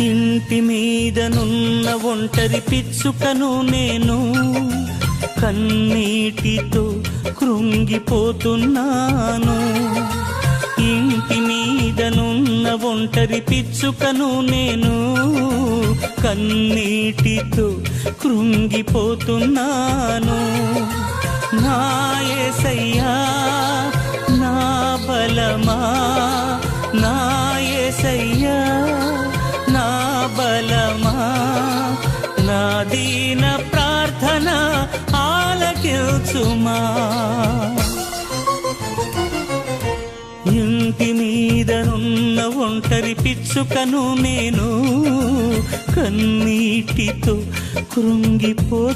ఇంటి మీదనున్న ఒంటరి పిచ్చుకను నేను కన్నీటితో కృంగిపోతున్నాను. ఇంటి మీదనున్న ఒంటరి పిచ్చుకను నేను కన్నీటితో కృంగిపోతున్నాను. నా యేసయ్యా నా బలమా? నా బలమా నా దీన ప్రార్థన ఆలకిల్చుమా ఇంటి మీదనున్న ఒంటరి పిచ్చుకను నేను కన్నీటితో కృంగిపోతున్నాను.